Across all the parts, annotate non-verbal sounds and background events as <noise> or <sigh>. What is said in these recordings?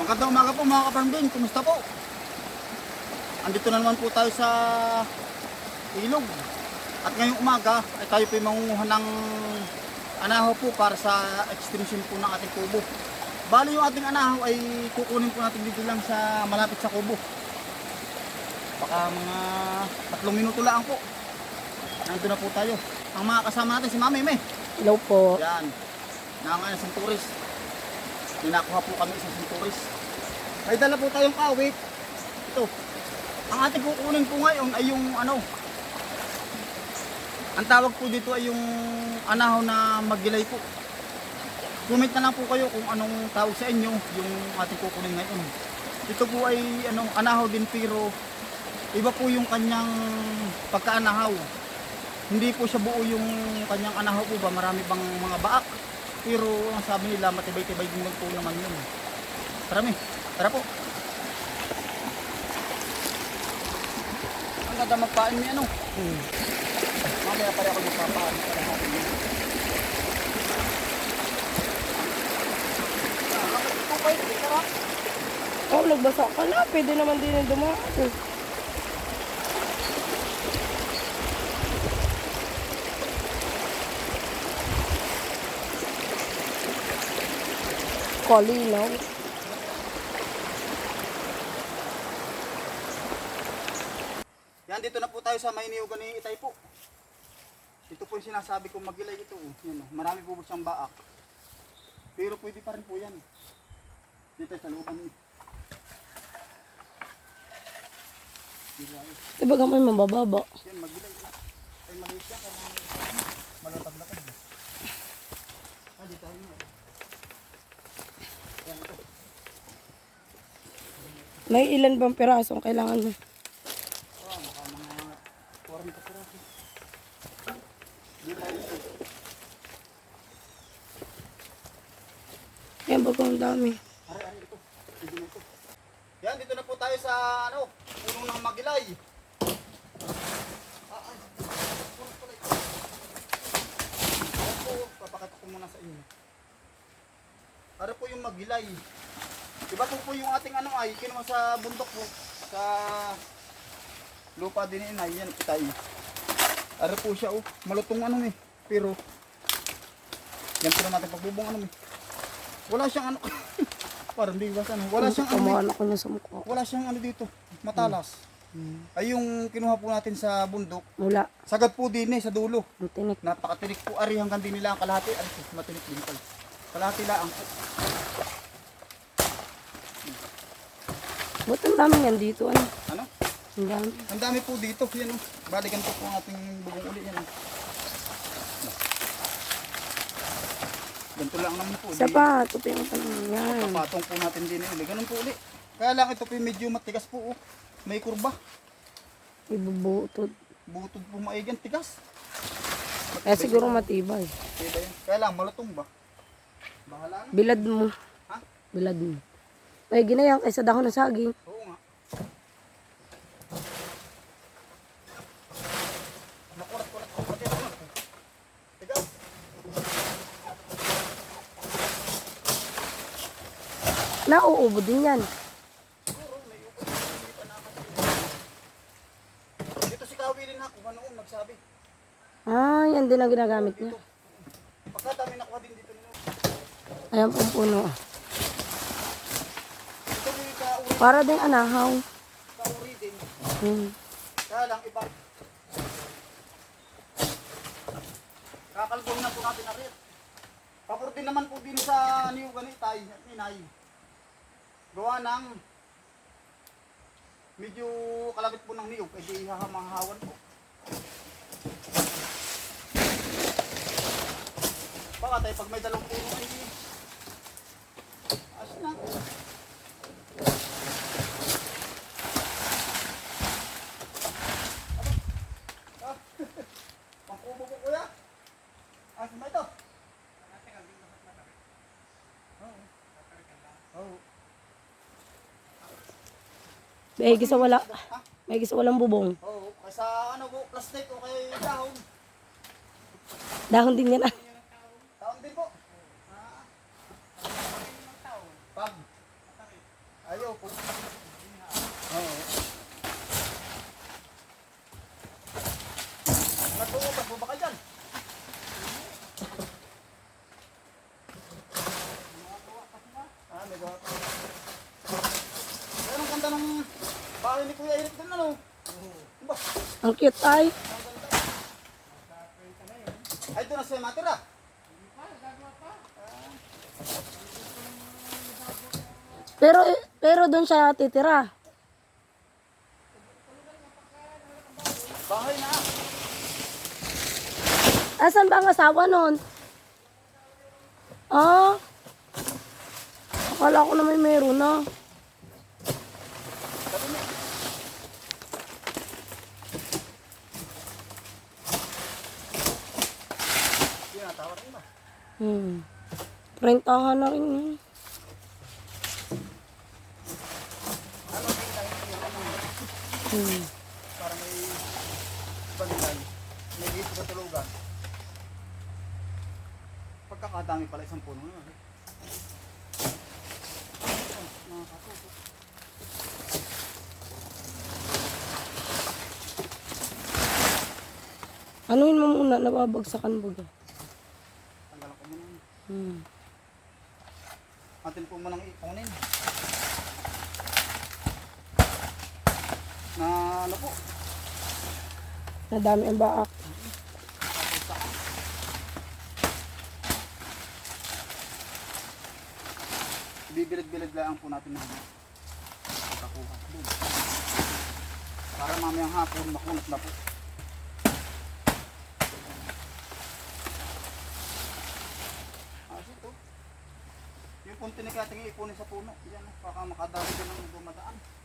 Magandang umaga po mga kaparambin, kumusta po? Andito na naman po tayo sa ilog. At ngayong umaga ay tayo po mangunguha ng anahaw po para sa extension po ng ating kubo. Bali yung ating anahaw ay kukunin po natin dito lang sa malapit sa kubo. Baka mga tatlong minuto lang po. Nandito na po tayo. Ang mga kasama natin si Mami May. Hello po. Yan. Nangan isang turis. Ninakuha po kami isang turis. May dala po tayong kawit. Ito. Ang ating kukunin po ngayon ay yung ano. Ang tawag po dito ay yung anahaw na magilay po. Comment na lang po kayo kung anong tawag sa inyo yung ating kukunin ngayon. Ito po ay ano, anahaw din pero iba po yung kanyang pagkaanahaw. Hindi po siya buo yung kanyang anahaw po ba, marami pang mga baak. Pero ang sabi nila, matibay-tibay din lang po naman yun. Tara mi, tara po. Ang ganda magpain mi ano. Hmm. Mamaya pala ako magpapaan. Para natin yun. Oh, nagbasa ka na. Pwede naman din yung dumaan. Kalinaw. Yan, dito na po tayo sa may niyugan ni Itay po. Ito po yung sinasabi kong magilay ito. oh. Yan, oh. marami po siyang baak. Pero pwede pa rin po yan. Dito sa looban. Diba gamay mabababa? Yan, magilay. Ay, maliit yan. Kaya malatag-latag. Ah, dito tayo nga. Yan ito. May ilan bang pirasong kailangan mo? Oh, maka mga 40 piraso. Yan baga ang dami. Yan, dito na po tayo sa, ano, puno ng magilay. Ah, ay. Ayan po, papakita ko muna sa inyo. Para po yung magilay. Iba po po yung ating ano ay, kinuha sa bundok po. Sa lupa din ni inay, yan itay. Ara po siya oh, malutong ano eh. Pero, yan po na natin pagbubong ano eh. Wala siyang ano, <laughs> parang di ba ano, wala siyang ano, eh. Kamahan ako na sa mukha. wala siyang ano dito, matalas. Ay yung kinuha po natin sa bundok, Mula. sagad po din eh, sa dulo. Ang tinik. Napakatinik po, ari hanggang din nila ang kalahati. Ari matinik din pala. Kalahati lang po. Ba't ang dami yan dito? Ano? Ano? Ang dami. Ang dami po dito, yan oh. Balikan po po ang ating bubong uli yan. oh. Ganito lang naman po. Isa pa. Tupi ang tanong yan. Papatong po natin din eh, uli. Ganun po uli. Kaya lang ito po yung medyo matigas po oh. May kurba. Ibubutod. Butod po maigan, tigas. Kaya siguro matibay. Diba yan? Kaya lang, malutong ba? Bahala na. Bilad mo. Ha? Bilad mo. May ginayang kaysa dahon ng saging. Oo nga. Tigas. Nauubo din yan. Dito si Kawi din ako, noon nagsabi. Ah, yan din ang ginagamit niya. Pagka dami nakuha din dito. Ayan pong puno. Para din anahaw. kauri din. Hmm. Kaya lang iba. Kakalbong na po natin na rin. Papor din naman po din sa niyo ganitay at ninay. Gawa ng medyo kalabit po ng niyog, ay di hahamahawan po. Baka tayo pag may dalawang puno ay as na. Ah, Pangkubo po kuya. Asa ba ito? Oo. Oo. May gisa wala. Ha? May gisa walang bubong. Oo. Kaysa ano po, plastic o kay dahon. Dahon din yan. ah. <laughs> Dahon din po. bahay ni Kuya Eric doon ano. Ba? Ang cute ay. Ay, doon na siya matira. Pero, pero doon siya titira. Bahay na. Asan ba ang asawa nun? Ah. Akala ko na may meron na. Sabi niya. Yun na, tawa rin ba? Hmm. Rentahan na rin yun. Hmm. para may balilan. May dito sa tulugan. Pagkakadami pala isang puno na. eh. Nakakatuto. Anuin mo muna, nababagsakan baga. Muna. Hmm. Atin po munang ipunin. Na ano po? Nadami ang baak. Bibilid-bilid lang po natin ng. Para mamayang hapon makunat na po. Yung punti ni kating ipunin sa puno. Yan, baka makadami din ng dumadaan.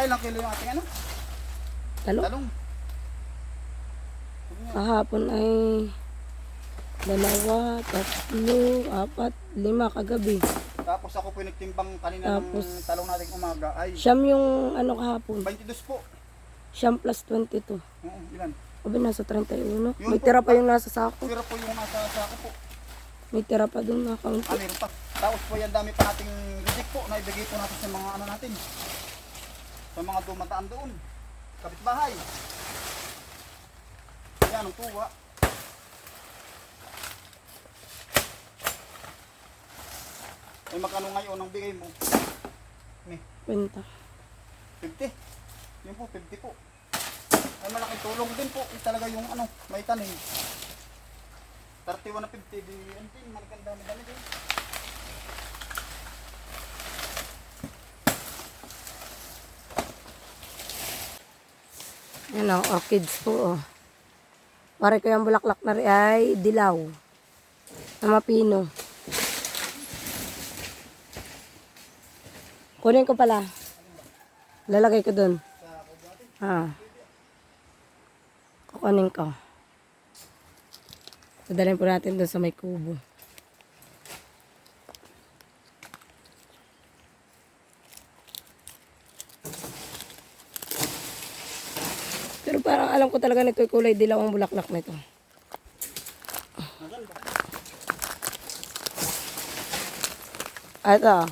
Nakailang kilo yung ating ano? Talo. Talong. Kahapon ay dalawa, tatlo, apat, lima kagabi. Tapos ako po nagtimbang kanina Tapos- ng talong natin umaga ay Siyam yung ano kahapon. 22 po. Siyam plus 22. Oo, ilan? Sabi nasa 31. Yun May po. tira pa yung nasa sako. Pero po yung nasa sako po. May tira pa dun na Ah, kaunti. meron pa. Tapos po yan dami pa nating reject po na ibigay po natin sa mga ano natin. Sa mga dumataan doon. Kapitbahay. Yan ang tuwa. Ay makano ngayon ang bigay mo? May Kwenta. 50. Yun po, 50 po. Ay malaking tulong din po. Yung talaga yung ano, may tanim. 31 na 50. Di, ano din, malaking dami-dami din. Yan o, orchids po o. Pare ko yung bulaklak na rin ay dilaw. Na mapino. Kunin ko pala. Lalagay ko dun. Ah. Kukunin ko. Dadalhin po natin dun sa may kubo. Pero parang alam ko talaga nito kulay dilaw ang bulaklak nito. Ito.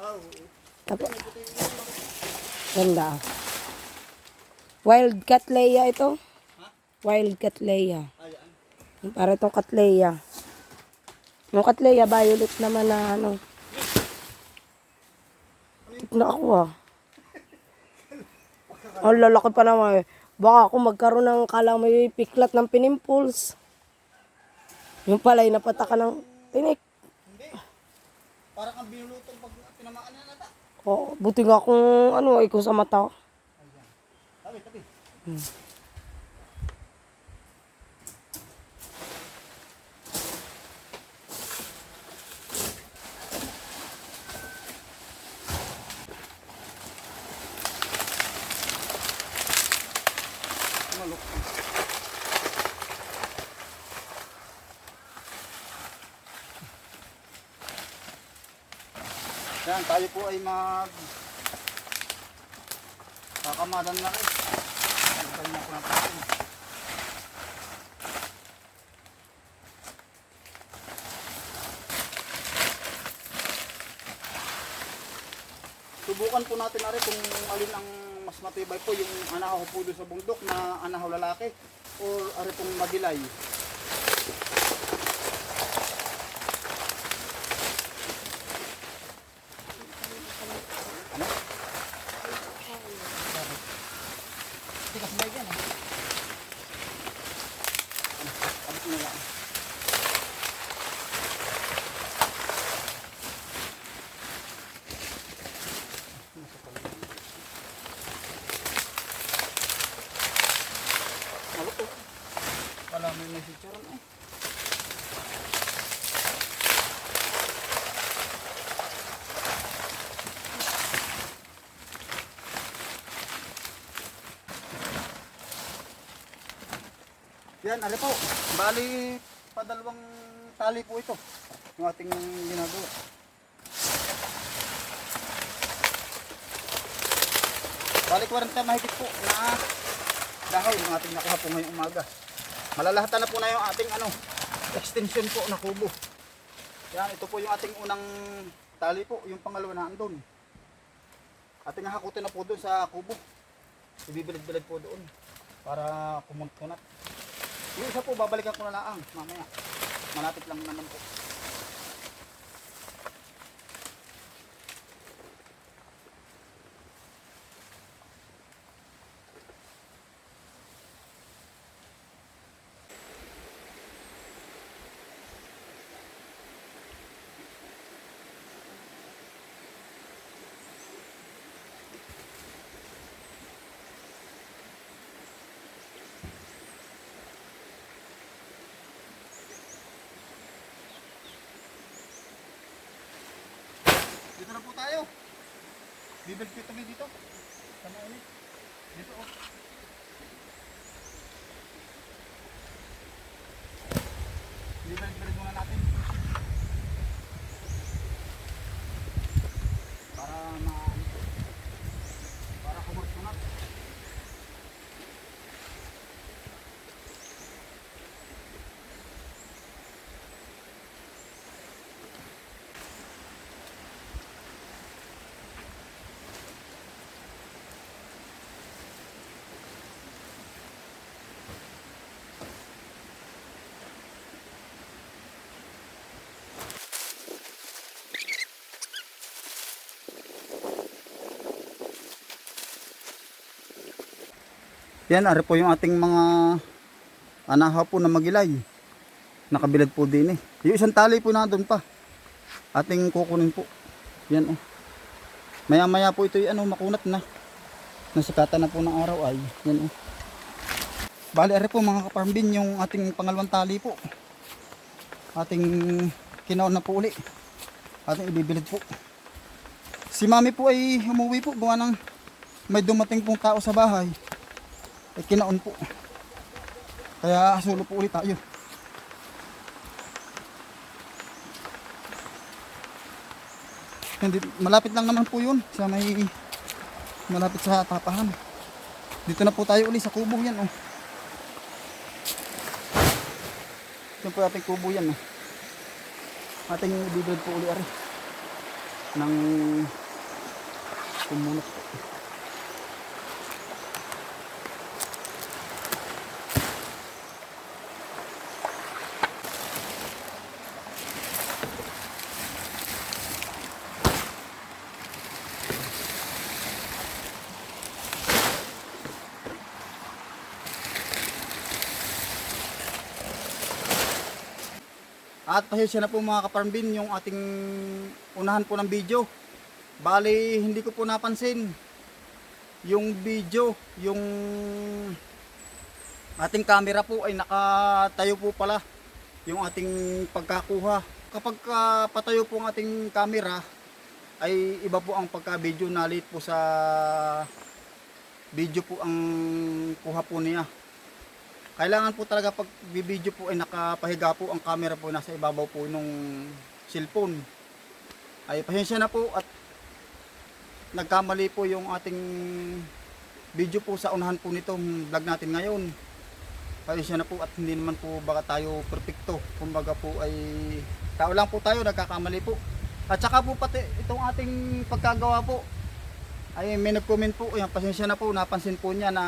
Oh, Tapos. Ganda. Wild Cattleya ito. Wild. Yung Para itong Cattleya. Yung Cattleya, violet naman na ano. Tip na ako ah. Ang lalaki pa naman eh. Baka ako magkaroon ng kala may piklat ng pinimples. Yung palay napataka ng tinik. Hindi. Parang ang binulutong pag tinamaan na nata. Oo, buti nga kung ano, ikaw sa mata. Ayan. Tabi, tabi. Malok. Yan, tayo po ay mag kakamadan na rin. Tayo na po natin. Subukan po natin na rin kung alin ang mas matibay po yung anahaw po doon sa bundok na anahaw lalaki or ari pong magilay. Ano? Tikas ba yan? eh? Ano? Abot mo lang. Ano to? Wala may message ron eh. Yan, ano po. Bali, padalawang tali po ito. Yung ating ginagawa. Bali, 40 mahigit po na dahon yung ating nakuha po ngayong umaga. Malalahatan na po na yung ating ano, extension po na kubo. Yan, ito po yung ating unang tali po, yung pangalawa na andun. Ating hakutin na po doon sa kubo. Ibibilid-bilid po doon para kumuntunat. Yung isa po, babalikan ko na lang mamaya. Malapit lang naman po. Tayo. Bibig dito kami dito. Sama ulit. Dito oh. Yan, ari po yung ating mga anahaw po na magilay. Nakabilad po din eh. Yung isang tali po na doon pa. Ating kukunin po. Yan oh. Maya maya po ito yung ano, makunat na. Nasikatan na po ng araw ay. Yan oh. Bali, ari po mga kaparmbin yung ating pangalawang tali po. Ating kinaon na po uli. Ating ibibilid po. Si mami po ay umuwi po. Gawa ng may dumating pong tao sa bahay ay kinaon po. Kaya sulo po ulit tayo. Hindi, malapit lang naman po yun sa may malapit sa tapahan. Dito na po tayo uli sa kubo yan oh. Ito po ating kubo yan oh. Ating bibig po uli ari. Ng kumunot po. At pasensya na po mga kaparmbin yung ating unahan po ng video. Bali, hindi ko po napansin yung video, yung ating camera po ay nakatayo po pala yung ating pagkakuha. Kapag ah, patayo po ang ating camera ay iba po ang pagka-video na late po sa video po ang kuha po niya. Kailangan po talaga pag video po ay nakapahiga po ang camera po nasa ibabaw po nung cellphone. ay pasensya na po at nagkamali po yung ating video po sa unahan po nitong vlog natin ngayon. Pasensya na po at hindi naman po baka tayo perfecto. Kumbaga po ay tao lang po tayo, nagkakamali po. At saka po pati itong ating pagkagawa po ay may nag-comment po, yan, pasensya na po, napansin po niya na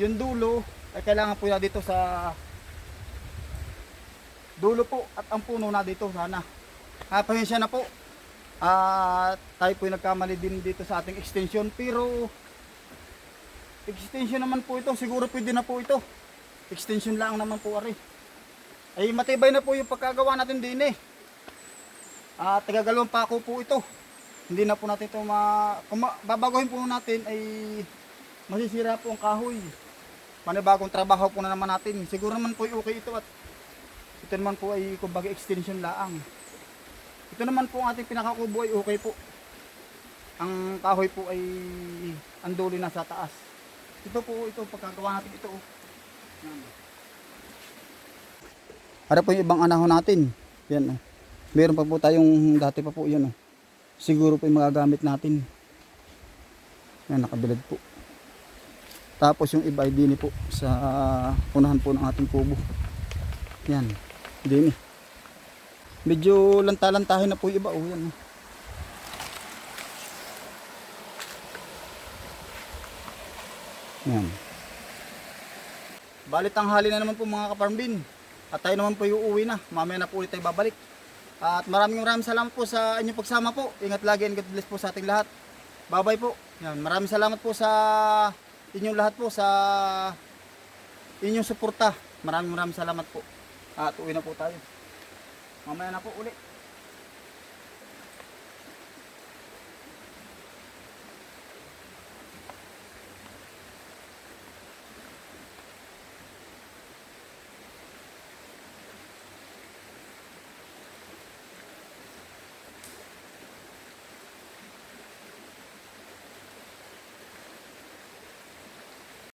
yung dulo ay kailangan po na dito sa dulo po at ang puno na dito sana. Ah, pasensya na po. Ah, tayo po nagkamali din dito sa ating extension pero extension naman po ito, siguro pwede na po ito. Extension lang naman po ari. Ay matibay na po yung pagkagawa natin din eh. Ah, tagagalawang pako po ito. Hindi na po natin ito ma... Kung babaguhin po natin ay masisira po ang kahoy. Panibagong trabaho po na naman natin. Siguro naman po ay okay ito at ito naman po ay kumbaga extension laang. Ito naman po ang ating pinakakubo ay okay po. Ang kahoy po ay anduli na sa taas. Ito po, ito, pagkagawa natin ito. oh. Yan. Para po yung ibang anahon natin. Yan oh. Meron pa po tayong dati pa po yan oh. Siguro po yung magagamit natin. Yan, nakabilad po. Tapos yung iba ay dini po sa unahan po ng ating kubo. Yan, dini. Medyo lanta-lantahin na po yung iba. Oh, yan. oh. Yan. Bali tanghali na naman po mga kaparmbin. At tayo naman po yung uuwi na. Mamaya na po ulit tayo babalik. At maraming maraming salamat po sa inyong pagsama po. Ingat lagi and God bless po sa ating lahat. Bye-bye po. Yan, maraming salamat po sa inyong lahat po sa inyong suporta. Maraming maraming salamat po. At uwi na po tayo. Mamaya na po uli.